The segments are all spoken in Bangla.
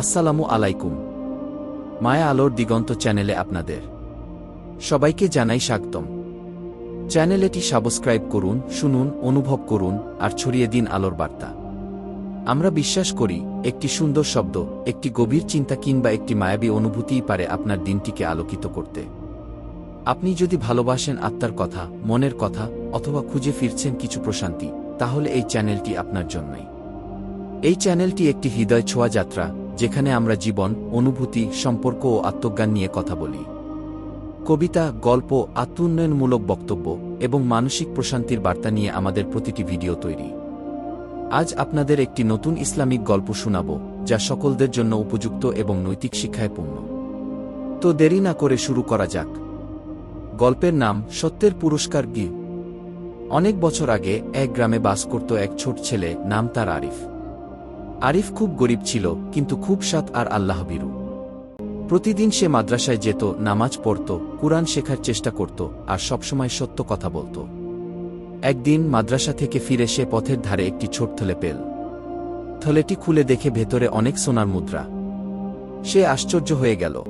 আসসালামু আলাইকুম। মায়া আলোর দিগন্ত চ্যানেলে আপনাদের সবাইকে জানাই স্বাগতম। চ্যানেলেটি সাবস্ক্রাইব করুন, শুনুন, অনুভব করুন, আর ছড়িয়ে দিন আলোর বার্তা। আমরা বিশ্বাস করি, একটি সুন্দর শব্দ, একটি গভীর চিন্তা কিংবা একটি মায়াবী অনুভূতিই পারে আপনার দিনটিকে আলোকিত করতে। আপনি যদি ভালোবাসেন আত্মার কথা, মনের কথা, অথবা খুঁজে ফিরছেন কিছু প্রশান্তি, তাহলে এই চ্যানেলটি আপনার জন্যই। এই চ্যানেলটি একটি হৃদয় ছোঁয়া যাত্রা যেখানে আমরা জীবন, অনুভূতি, সম্পর্ক ও আত্মজ্ঞান নিয়ে কথা বলি। কবিতা, গল্প, আত্মোন্নয়নমূলক বক্তব্য এবং মানসিক প্রশান্তির বার্তা নিয়ে আমাদের প্রতিটি ভিডিও তৈরি। আজ আপনাদের একটি নতুন ইসলামিক গল্প শোনাব, যা সকলদের জন্য উপযুক্ত এবং নৈতিক শিক্ষায় পূর্ণ। তো দেরি না করে শুরু করা যাক। গল্পের নাম, সত্যের পুরস্কার গি অনেক বছর আগে এক গ্রামে বাস করত এক ছোট ছেলে, নাম তার আরিফ। আরিফ খুব গরিব ছিল, কিন্তু খুব সৎ আর আল্লাহবিরু। প্রতিদিন সে মাদ্রাসায় যেত, নামাজ পড়ত, কুরআন শেখার চেষ্টা করত, আর সবসময় সত্য কথা বলত। একদিন মাদ্রাসা থেকে ফিরে সে পথের ধারে একটি ছোট থলে পেল। থলেটি খুলে দেখে ভেতরে অনেক সোনার মুদ্রা। সে আশ্চর্য হয়ে গেল।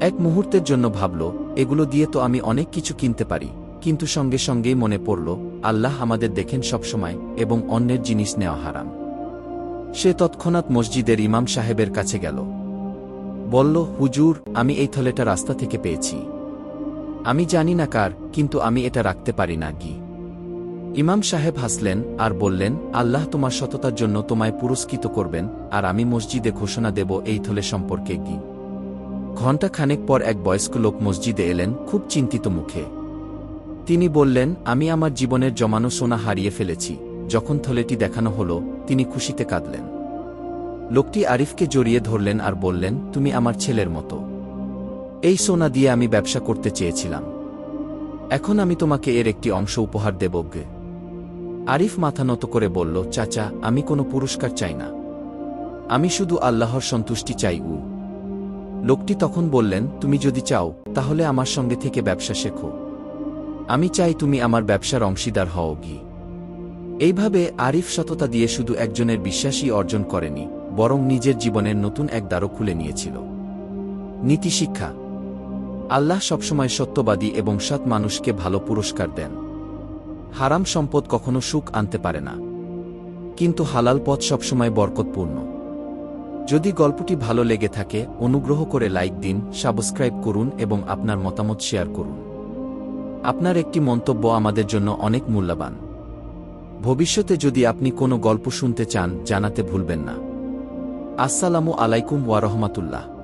এক মুহূর্তের জন্য ভাবল, এগুলো দিয়ে তো আমি অনেক কিছু কিনতে পারি। কিন্তু সঙ্গে সঙ্গেই মনে পড়ল, আল্লাহ আমাদের দেখেন সবসময় এবং অন্যের জিনিস নেওয়া হারাম। সে তৎক্ষণাৎ মসজিদের ইমাম সাহেবের কাছে গেল। বলল, হুজুর, আমি এই থলেটা রাস্তা থেকে পেয়েছি। আমি জানি না কার, কিন্তু আমি এটা রাখতে পারি না কি ইমাম সাহেব হাসলেন আর বললেন, আল্লাহ তোমার সততার জন্য তোমায় পুরস্কৃত করবেন, আর আমি মসজিদে ঘোষণা দেব এই থলে সম্পর্কে কি ঘণ্টা খানেক পর এক বয়স্ক লোক মসজিদে এলেন, খুব চিন্তিত মুখে। তিনি বললেন, আমি আমার জীবনের জমানো সোনা হারিয়ে ফেলেছি। যখন থলেটি দেখানো হল, তিনি খুশিতে কাঁদলেন। লোকটি আরিফকে জড়িয়ে ধরলেন আর বললেন, তুমি আমার ছেলের মতো। এই সোনা দিয়ে আমি ব্যবসা করতে চেয়েছিলাম। এখন আমি তোমাকে এর একটি অংশ উপহার দেব গে আরিফ মাথা নত করে বলল, চাচা, আমি কোনো পুরস্কার চাই না। আমি শুধু আল্লাহর সন্তুষ্টি চাই, উ। লোকটি তখন বললেন, তুমি যদি চাও, তাহলে আমার সঙ্গে থেকে ব্যবসা শেখো। আমি চাই তুমি আমার ব্যবসার অংশীদার হও গি এইভাবে আরিফ সততা দিয়ে শুধু একজনের বিশ্বাসই অর্জন করেনি, বরং নিজের জীবনের নতুন এক দ্বারও খুলে নিয়েছিল। নীতিশিক্ষা আল্লাহ সবসময় সত্যবাদী এবং সৎ মানুষকে ভালো পুরস্কার দেন। হারাম সম্পদ কখনো সুখ আনতে পারে না। কিন্তু হালাল পথ সবসময় বরকতপূর্ণ। যদি গল্পটি ভালো লেগে থাকে, অনুগ্রহ করে লাইক দিন, সাবস্ক্রাইব করুন এবং আপনার মতামত শেয়ার করুন। আপনার একটি মন্তব্য আমাদের জন্য অনেক মূল্যবান। ভবিষ্যতে যদি আপনি কোনো গল্প শুনতে চান জানাতে ভুলবেন না। আসসালামু আলাইকুম ওয়ারহমাতুল্লাহ